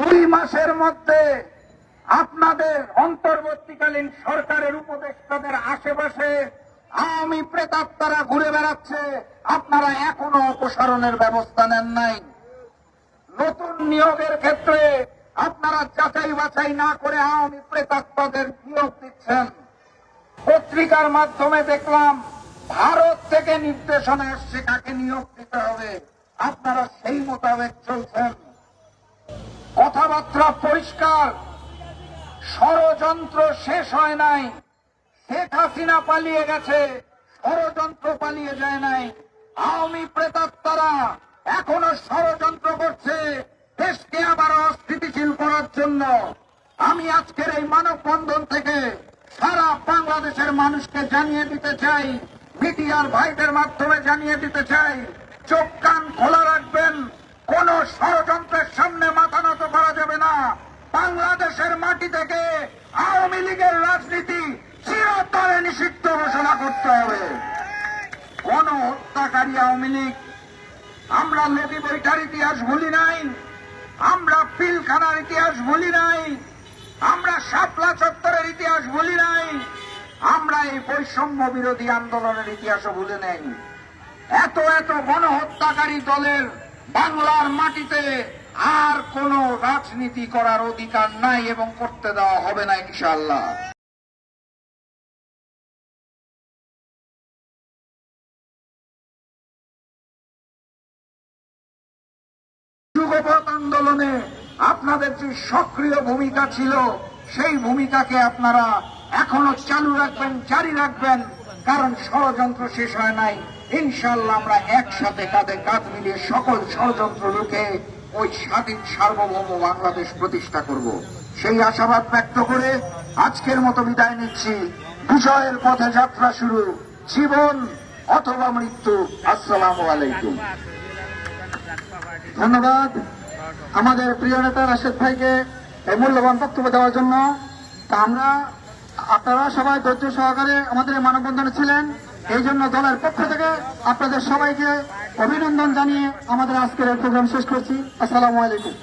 দুই মাসের মধ্যে আপনাদের অন্তর্বর্তীকালীন সরকারের উপদেষ্টাদের আশেপাশে আওয়ামী প্রেতাত্মারা ঘুরে বেড়াচ্ছে। আপনারা এখনও অপসারণের ব্যবস্থা নেন নাই। নতুন নিয়োগের ক্ষেত্রে আপনারা যাচাই বাছাই না করে আওয়ামী প্রেতাত্মাদের নিয়োগ দিচ্ছেন। পত্রিকার মাধ্যমে দেখলাম ভারত থেকে নির্দেশনা আসছে কাকে নিয়োগ দিতে হবে। আপনারা সেই মোতাবেক চলছেন। কথাবার্তা পরিষ্কার। ষড়যন্ত্র শেষ হয় নাই। শেখ হাসিনা পালিয়ে গেছে। ষড়যন্ত্র পালিয়ে যায় নাই। আওয়ামী প্রেতাত্মারা এখনও ষড়যন্ত্র করছে। দেশকে আবার অস্থিতিশীল করার জন্য। আমি আজকের এই মানববন্ধন থেকে সারা বাংলাদেশের মানুষকে জানিয়ে দিতে চাই, মিডিয়ার ভাইদের মাধ্যমে জানিয়ে দিতে চাই, চোখ কান খোলা রাখবেন। কোন ষড়যন্ত্রের সামনে মাথা নত করা যাবে না মাটি থেকে আওয়ামী লীগের রাজনীতি চিরতরে নিষিদ্ধ ঘোষণা করতে হবে। কোন হত্যাকারী আওয়ামী লীগ, আমরা নদী বৈঠার ইতিহাস ভুলি নাই, আমরা পিলখানার ইতিহাস ভুলি নাই, আমরা শাপলা চত্বরের ইতিহাস ভুলি নাই, আমরা এই বৈষম্য বিরোধী আন্দোলনের ইতিহাসও ভুলে নেই। এত এত গণহত্যাকারী দলের বাংলার মাটিতে আর কোন রাজনীতি করার অধিকার নাই এবং করতে দেওয়া হবে না ইনশাল্লাহ আন্দোলনে আপনাদের যে সক্রিয় ভূমিকা ছিল, সেই ভূমিকাকে আপনারা এখনও চালু রাখবেন, জারি রাখবেন, কারণ ষড়যন্ত্র শেষ হয় নাই। ইনশাল্লাহ আমরা একসাথে কাঁধে কাঁধ মিলিয়ে সকল ষড়যন্ত্র রুখে ওই স্বাধীন সার্বভৌম বাংলাদেশ প্রতিষ্ঠা করব। সেই আশাবাদ ব্যক্ত করে আজকের মতো বিদায় নিচ্ছি। বিজয়ের পথে যাত্রা শুরু, জীবন অথবা মৃত্যু। আসসালামু আলাইকুম। ধন্যবাদ। আমাদের প্রিয় নেতা রাশেদ ভাইকে এই মূল্যবান বক্তব্য দেওয়ার জন্য। আমরা, আপনারা সবাই ধৈর্য সহকারে আমাদের মানববন্ধনে ছিলেন। এই জন্য দলের পক্ষ থেকে আপনাদের সবাইকে অভিনন্দন জানিয়ে আমাদের আজকের প্রোগ্রাম শেষ করছি। আসসালামু আলাইকুম।